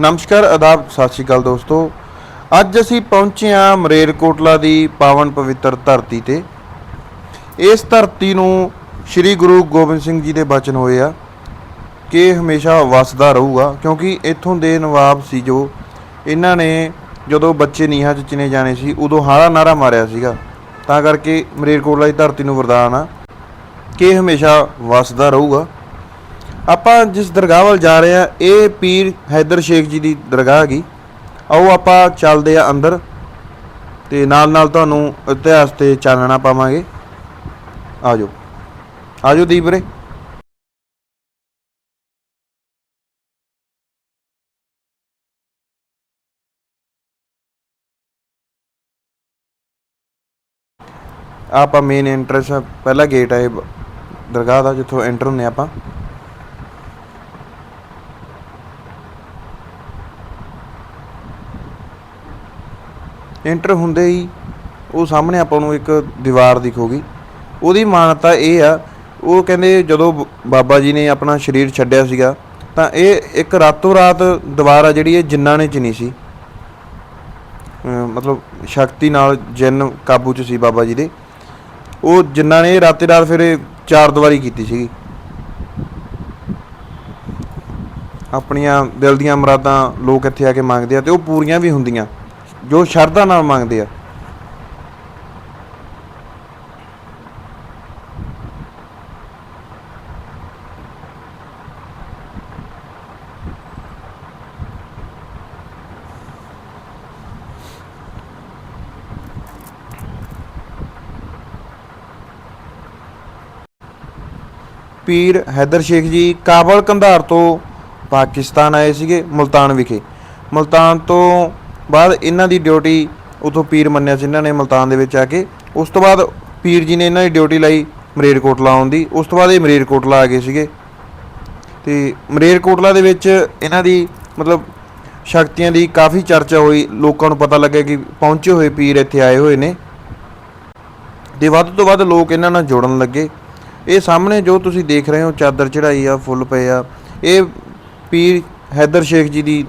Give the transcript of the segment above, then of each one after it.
ਨਮਸਕਾਰ ਆਦਾਬ ਸਤਿ ਸ਼੍ਰੀ ਅਕਾਲ ਦੋਸਤੋ। ਅੱਜ ਅਸੀਂ ਪਹੁੰਚੇ ਹਾਂ ਮਰੇਰਕੋਟਲਾ ਦੀ ਪਾਵਨ ਪਵਿੱਤਰ ਧਰਤੀ ਤੇ। ਇਸ ਧਰਤੀ ਨੂੰ ਸ੍ਰੀ ਗੁਰੂ ਗੋਬਿੰਦ ਸਿੰਘ ਜੀ ਦੇ ਬਚਨ ਹੋਏ ਆ ਕਿ ਹਮੇਸ਼ਾ ਵਸਦਾ ਰਹੂਗਾ, ਕਿਉਂਕਿ ਇੱਥੋਂ ਦੇ ਨਵਾਬ ਸੀ ਜੋ, ਇਹਨਾਂ ਨੇ ਜਦੋਂ ਬੱਚੇ ਨੀਹਾਂ 'ਚ ਚਿਨੇ ਜਾਣੇ ਸੀ, ਉਦੋਂ ਹਾਰਾ ਨਾਰਾ ਮਾਰਿਆ ਸੀਗਾ। ਤਾਂ ਕਰਕੇ ਮਰੇਰਕੋਟਲਾ ਦੀ ਧਰਤੀ ਨੂੰ ਵਰਦਾਨ ਆ ਕਿ ਹਮੇਸ਼ਾ ਵਸਦਾ ਰਹੂਗਾ। ਆਪਾਂ ਜਿਸ ਦਰਗਾਹ ਵੱਲ ਜਾ ਰਹੇ ਆ ਇਹ ਪੀਰ ਹੈਦਰ ਸ਼ੇਖ ਜੀ ਦੀ ਦਰਗਾਹ ਹੈਗੀ। ਆਓ ਆਪਾਂ ਚੱਲਦੇ ਆ ਅੰਦਰ ਤੇ ਨਾਲ ਨਾਲ ਤੁਹਾਨੂੰ ਇਤਿਹਾਸ ਤੇ ਚਾਨਣਾ ਪਾਵਾਂਗੇ। ਆਜੋ। ਆਜੋ ਦੀਪ ਵੀਰੇ। ਆਹ ਆਪਾਂ ਮੇਨ ਐਂਟਰੈਂਸ ਪਹਿਲਾ ਗੇਟ ਹੈ ਇਹ ਦਰਗਾਹ ਦਾ, ਜਿੱਥੋਂ ਐਂਟਰ ਹੁੰਨੇ ਆਪਾਂ। ਐਂਟਰ ਹੁੰਦੇ ਹੀ ਉਹ ਸਾਹਮਣੇ ਆਪਾਂ ਨੂੰ ਇੱਕ ਦੀਵਾਰ ਦਿਖੂਗੀ। ਉਹਦੀ ਮਾਨਤਾ ਇਹ ਆ, ਉਹ ਕਹਿੰਦੇ ਜਦੋਂ ਬ- ਬਾਬਾ ਜੀ ਨੇ ਆਪਣਾ ਸਰੀਰ ਛੱਡਿਆ ਸੀਗਾ, ਤਾਂ ਇਹ ਇੱਕ ਰਾਤੋਂ ਰਾਤ ਦੀਵਾਰ ਆ ਜਿਹੜੀ ਇਹ ਜਿੰਨਾਂ ਨੇ ਚ ਨਹੀਂ ਸੀ ਮਤਲਬ ਸ਼ਕਤੀ ਨਾਲ ਜਿੰਨ ਕਾਬੂ ਚ ਸੀ ਬਾਬਾ ਜੀ ਦੇ। ਉਹ ਜਿੰਨਾਂ ਨੇ ਰਾਤੇ ਰਾਤ ਫਿਰ ਚਾਰ ਦੀਵਾਰੀ ਕੀਤੀ ਸੀਗੀ। ਆਪਣੀਆਂ ਦਿਲ ਦੀਆਂ ਮੁਰਾਦਾਂ ਲੋਕ ਇੱਥੇ ਆ ਕੇ ਮੰਗਦੇ ਆ ਤੇ ਉਹ ਪੂਰੀਆਂ ਵੀ ਹੁੰਦੀਆਂ। ਜੋ ਸ਼ਰਧਾ ਨਾਲ ਮੰਗਦੇ ਆ। ਪੀਰ ਹੈਦਰ ਸ਼ੇਖ ਜੀ ਕਾਬਲ ਕੰਧਾਰ ਤੋਂ ਪਾਕਿਸਤਾਨ ਆਏ ਸੀਗੇ, ਮੁਲਤਾਨ ਵਿਖੇ। ਮੁਲਤਾਨ ਤੋਂ ਬਾਅਦ ਇਹਨਾਂ ਦੀ ਡਿਊਟੀ ਉਥੋਂ ਪੀਰ ਮੰਨਿਆ ਸੀ, ਇਹਨਾਂ ਨੇ ਮੁਲਤਾਨ ਦੇ ਵਿੱਚ ਆ ਕੇ। ਉਸ ਤੋਂ ਬਾਅਦ ਪੀਰ ਜੀ ਨੇ ਇਹਨਾਂ ਦੀ ਡਿਊਟੀ ਲਈ ਮਰੇਰਕੋਟਲਾ ਆਉਣ ਦੀ। ਉਸ ਤੋਂ ਬਾਅਦ ਇਹ ਮਰੇਰਕੋਟਲਾ ਆ ਗਏ ਸੀਗੇ। ਤੇ ਮਰੇਰਕੋਟਲਾ ਦੇ ਵਿੱਚ ਇਹਨਾਂ ਦੀ ਮਤਲਬ ਸ਼ਕਤੀਆਂ ਦੀ ਕਾਫੀ ਚਰਚਾ ਹੋਈ। ਲੋਕਾਂ ਨੂੰ ਪਤਾ ਲੱਗਿਆ ਕਿ ਪਹੁੰਚੇ ਹੋਏ ਪੀਰ ਇੱਥੇ ਆਏ ਹੋਏ ਨੇ। ਤੇ ਵੱਧ ਤੋਂ ਵੱਧ ਲੋਕ ਇਹਨਾਂ ਨਾਲ ਜੁੜਨ ਲੱਗੇ। ਇਹ ਸਾਹਮਣੇ ਜੋ ਤੁਸੀਂ ਦੇਖ ਰਹੇ ਹੋ, ਚਾਦਰ ਚੜਾਈ ਆ, ਫੁੱਲ ਪਏ ਆ। ਇਹ ਪੀਰ ਹੈਦਰ ਸ਼ੇਖ ਜੀ ਦੀ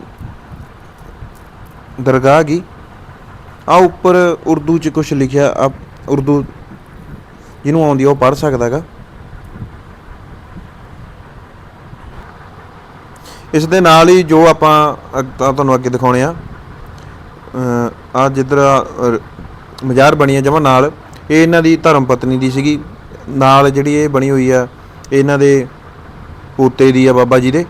ਦਰਗਾਹ ਗਈ ਆ ਉੱਪਰ ਉਰਦੂ ਚ ਕੁਝ ਲਿਖਿਆ ਆ ਉਰਦੂ ਜਿਹਨੂੰ ਆਉਂਦੀ ਆ ਉਹ ਪੜ੍ਹ ਸਕਦਾਗਾ ਇਸ ਦੇ ਨਾਲ ਹੀ ਜੋ ਆਪਾਂ ਅਗ- ਤੁਹਾਨੂੰ ਅੱਗੇ ਦਿਖਾਉਣੇ ਆ। ਆ ਜਿੱਧਰ ਆ, ਮਜ਼ਾਰ ਬਣੀ ਆ ਜਮਾ ਨਾਲ ਇਹ ਇਹਨਾਂ ਦੀ ਧਰਮ ਪਤਨੀ ਦੀ ਸੀਗੀ। ਨਾਲ ਜਿਹੜੀ ਇਹ ਬਣੀ ਹੋਈ ਆ ਇਹਨਾਂ ਦੇ ਪੋਤੇ ਦੀ ਆ ਬਾਬਾ ਜੀ ਦੇ।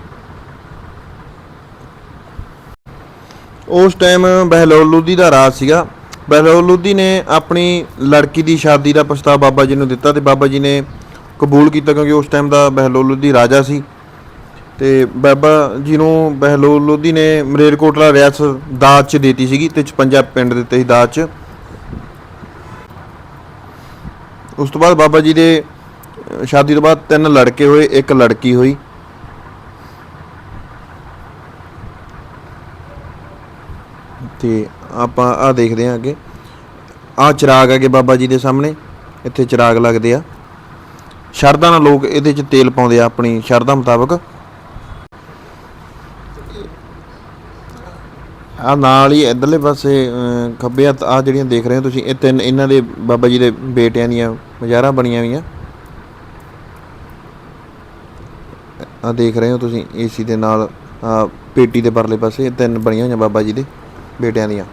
ਉਸ ਟਾਈਮ ਬਹਿਲੋਲ ਲੋਧੀ ਦਾ ਰਾਜ ਸੀਗਾ। ਬਹਿਲੋਲ ਲੋਧੀ ਨੇ ਆਪਣੀ ਲੜਕੀ ਦੀ ਸ਼ਾਦੀ ਦਾ ਪ੍ਰਸਤਾਵ ਬਾਬਾ ਜੀ ਨੂੰ ਦਿੱਤਾ ਤੇ ਬਾਬਾ ਜੀ ਨੇ ਕਬੂਲ ਕੀਤਾ ਕਿਉਂਕਿ ਉਸ ਟਾਈਮ ਦਾ ਬਹਿਲੋਲ ਲੋਧੀ ਰਾਜਾ ਸੀ। ਤੇ ਬਾਬਾ ਜੀ ਨੂੰ ਬਹਿਲੋਲ ਲੋਧੀ ਨੇ ਮਰੇਰਕੋਟਲਾ ਰਿਆਸਤ ਦਾਜ ਚ ਦੇਤੀ ਸੀਗੀ ਤੇ 56 ਪਿੰਡ ਦਿੱਤੇ ਸੀ ਦਾਜ ਚ। ਉਸ ਤੋਂ ਬਾਅਦ ਬਾਬਾ ਜੀ ਦੇ ਸ਼ਾਦੀ ਤੋਂ ਬਾਅਦ ਤਿੰਨ ਲੜਕੇ ਹੋਏ, ਇੱਕ ਲੜਕੀ ਹੋਈ। ਤੇ ਆਪਾਂ ਆ ਦੇਖਦੇ ਹਾਂ ਅੱਗੇ। ਆ ਚਿਰਾਗ ਹੈਗੇ ਬਾਬਾ ਜੀ ਦੇ ਸਾਹਮਣੇ, ਇੱਥੇ ਚਿਰਾਗ ਲੱਗਦੇ ਆ। ਸ਼ਰਧਾ ਨਾਲ ਲੋਕ ਇਹਦੇ 'ਚ ਤੇਲ ਪਾਉਂਦੇ ਆ ਆਪਣੀ ਸ਼ਰਧਾ ਮੁਤਾਬਕ। ਆ ਨਾਲ ਹੀ ਇਧਰਲੇ ਪਾਸੇ ਖੱਬੇ ਹੱਥ ਆ ਜਿਹੜੀਆਂ ਦੇਖ ਰਹੇ ਹੋ ਤੁਸੀਂ, ਇਹ ਤਿੰਨ ਇਹਨਾਂ ਦੇ ਬਾਬਾ ਜੀ ਦੇ ਬੇਟਿਆਂ ਦੀਆਂ ਮਜ਼ਾਰਾਂ ਬਣੀਆਂ ਹੋਈਆਂ। ਆ ਦੇਖ ਰਹੇ ਹੋ ਤੁਸੀਂ, ਏਸੀ ਦੇ ਨਾਲ ਪੇਟੀ ਦੇ ਪਰਲੇ ਪਾਸੇ ਇਹ ਤਿੰਨ ਬਣੀਆਂ ਹੋਈਆਂ ਬਾਬਾ ਜੀ ਦੇ। ਬੇਟਿਆਂ ਦੀਆਂ।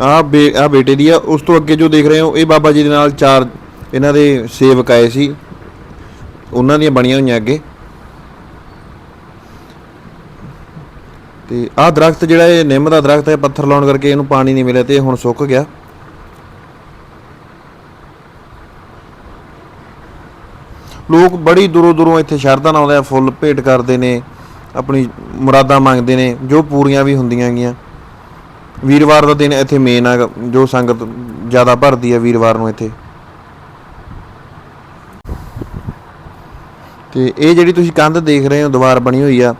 ਆ ਬੇ ਆ ਬੇਟੇ ਦੀ ਆ। ਉਸ ਤੋਂ ਅੱਗੇ ਜੋ ਦੇਖ ਰਹੇ ਹੋ, ਇਹ ਬਾਬਾ ਜੀ ਦੇ ਨਾਲ ਚਾਰ ਇਹਨਾਂ ਦੇ ਸੇਵਕ ਆਏ ਸੀ। ਉਹਨਾਂ ਦੀਆਂ ਬਣੀਆਂ ਹੋਈਆਂ ਅੱਗੇ। ਤੇ ਆਹ ਦਰਖਤ ਜਿਹੜਾ ਇਹ ਨਿੰਮ ਦਾ ਦਰਖਤ ਹੈ, ਪੱਥਰ ਲਾਉਣ ਕਰਕੇ ਇਹਨੂੰ ਪਾਣੀ ਨਹੀਂ ਮਿਲਿਆ ਤੇ ਇਹ ਹੁਣ ਸੁੱਕ ਗਿਆ। ਲੋਕ ਬੜੀ ਦੂਰੋਂ ਦੂਰੋਂ ਇੱਥੇ ਸ਼ਰਧਾ ਨਾਲ ਆਉਂਦੇ ਆ, ਫੁੱਲ ਭੇਟ ਕਰਦੇ ਨੇ। ਆਪਣੀ ਮੁਰਾਦਾਂ ਮੰਗਦੇ ਨੇ, ਜੋ ਪੂਰੀਆਂ ਵੀ ਹੁੰਦੀਆਂ ਹੈਗੀਆਂ। ਵੀਰਵਾਰ ਦਾ ਦਿਨ ਇੱਥੇ ਮੇਨ ਆ, ਜੋ ਸੰਗਤ ਜ਼ਿਆਦਾ ਭਰਦੀ ਹੈ ਵੀਰਵਾਰ ਨੂੰ ਇੱਥੇ। ਤੇ ਇਹ ਜਿਹੜੀ ਤੁਸੀਂ ਕੰਧ ਦੇਖ ਰਹੇ ਹੋ, ਦੀਵਾਰ ਬਣੀ ਹੋਈ ਆ,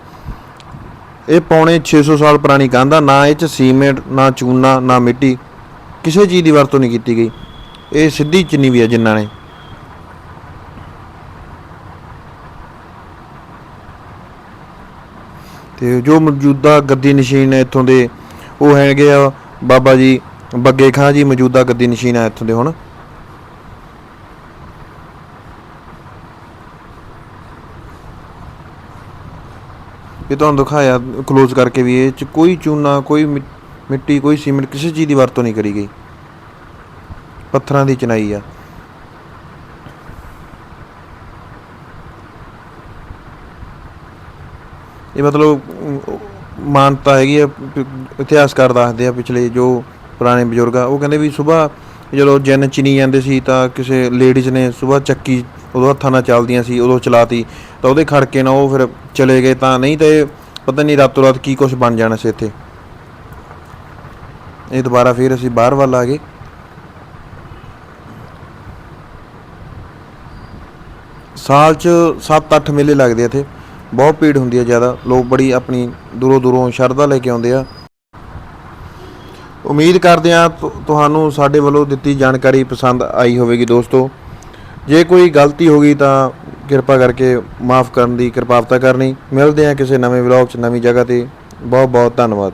ਇਹ ਪੌਣੇ 600 ਸਾਲ ਪੁਰਾਣੀ ਕੰਧ ਆ, ਨਾ ਇਹ ਚ ਸੀਮੈਂਟ, ਨਾ ਚੂਨਾ, ਨਾ ਮਿੱਟੀ, ਕਿਸੇ ਚੀਜ਼ ਦੀ ਵਰਤੋਂ ਨਹੀਂ ਕੀਤੀ ਗਈ। ਇਹ ਸਿੱਧੀ ਚਿੰਨੀ ਵੀ ਆ ਜਿਨ੍ਹਾਂ ਨੇ। ਤੇ ਜੋ ਮੌਜੂਦਾ ਗੱਦੀ ਨਸ਼ੀਨ ਹੈ ਇੱਥੋਂ ਦੇ, ਉਹ ਹੈਗੇ ਆ ਬਾਬਾ ਜੀ ਬੱਗੇ ਖਾਂ ਜੀ, ਮੌਜੂਦਾ ਗੱਦੀ ਨਸ਼ੀਨ ਆ ਇੱਥੋਂ ਦੇ ਹੁਣ। ਇਹ ਤੁਹਾਨੂੰ ਦਿਖਾਇਆ ক্লোਜ਼ ਕਰਕੇ ਵੀ ਇਹ ਚ ਕੋਈ ਚੂਨਾ, ਕੋਈ ਮਿ- ਮਿੱਟੀ, ਕੋਈ ਸੀਮੈਂਟ ਕਿਸੇ ਚੀਜ਼ ਦੀ ਵਰਤੋਂ ਨਹੀਂ ਕਰੀ ਗਈ। ਪੱਥਰਾਂ ਦੀ ਚਨਾਈ ਆ। ਇਹ ਮਤਲਬ, ਮਾਨਤਾ ਹੈਗੀ ਆ ਇਤਿਹਾਸਕਾਰ ਦੱਸਦੇ ਆ ਪਿਛਲੇ ਜੋ ਪੁਰਾਣੇ ਬਜ਼ੁਰਗ ਆ, ਉਹ ਕਹਿੰਦੇ ਵੀ ਸਵੇਰ ਜਦੋਂ ਜਨ ਚਿਨੀ ਜਾਂਦੇ ਸੀ ਤਾਂ ਕਿਸੇ ਲੇਡੀਜ਼ ਨੇ ਸਵੇਰ ਚੱਕੀ ਉਦੋਂ ਹੱਥਾਂ ਨਾਲ ਚੱਲਦੀਆਂ ਸੀ, ਉਦੋਂ ਚਲਾਤੀ, ਤਾਂ ਉਹਦੇ ਖੜਕੇ ਨਾਲ ਉਹ ਫਿਰ ਚਲੇ ਗਏ, ਤਾਂ ਨਹੀਂ ਤਾਂ ਇਹ ਪਤਾ ਨਹੀਂ ਰਾਤੋਂ ਰਾਤ ਕੀ ਕੁਝ ਬਣ ਜਾਣਾ ਸੀ ਇੱਥੇ। ਇਹ ਦੁਬਾਰਾ ਫਿਰ ਅਸੀਂ ਬਾਹਰ ਵੱਲ ਆ ਗਏ। ਸਾਲ ਚ 7-8 ਮੇਲੇ ਲੱਗਦੇ ਇੱਥੇ। ਬਹੁਤ ਭੀੜ ਹੁੰਦੀ ਹੈ ਜ਼ਿਆਦਾ। ਲੋਕ ਬੜੀ ਆਪਣੀ ਦੂਰੋਂ ਦੂਰੋਂ ਸ਼ਰਧਾ ਲੈ ਕੇ ਆਉਂਦੇ ਆ। ਉਮੀਦ ਕਰਦੇ ਆ ਤੁਹਾਨੂੰ ਸਾਡੇ ਵੱਲੋਂ ਦਿੱਤੀ ਜਾਣਕਾਰੀ ਪਸੰਦ ਆਈ ਹੋਵੇਗੀ ਦੋਸਤੋ। ਜੇ ਕੋਈ ਗਲਤੀ ਹੋ ਗਈ ਤਾਂ ਕਿਰਪਾ ਕਰਕੇ ਮਾਫ ਕਰਨ ਦੀ ਕਿਰਪਾਲਤਾ ਕਰਨੀ। ਮਿਲਦੇ ਆ ਕਿਸੇ ਨਵੇਂ ਵਲੌਗ 'ਚ ਨਵੀਂ ਜਗ੍ਹਾ ਤੇ। ਬਹੁਤ ਬਹੁਤ ਧੰਨਵਾਦ।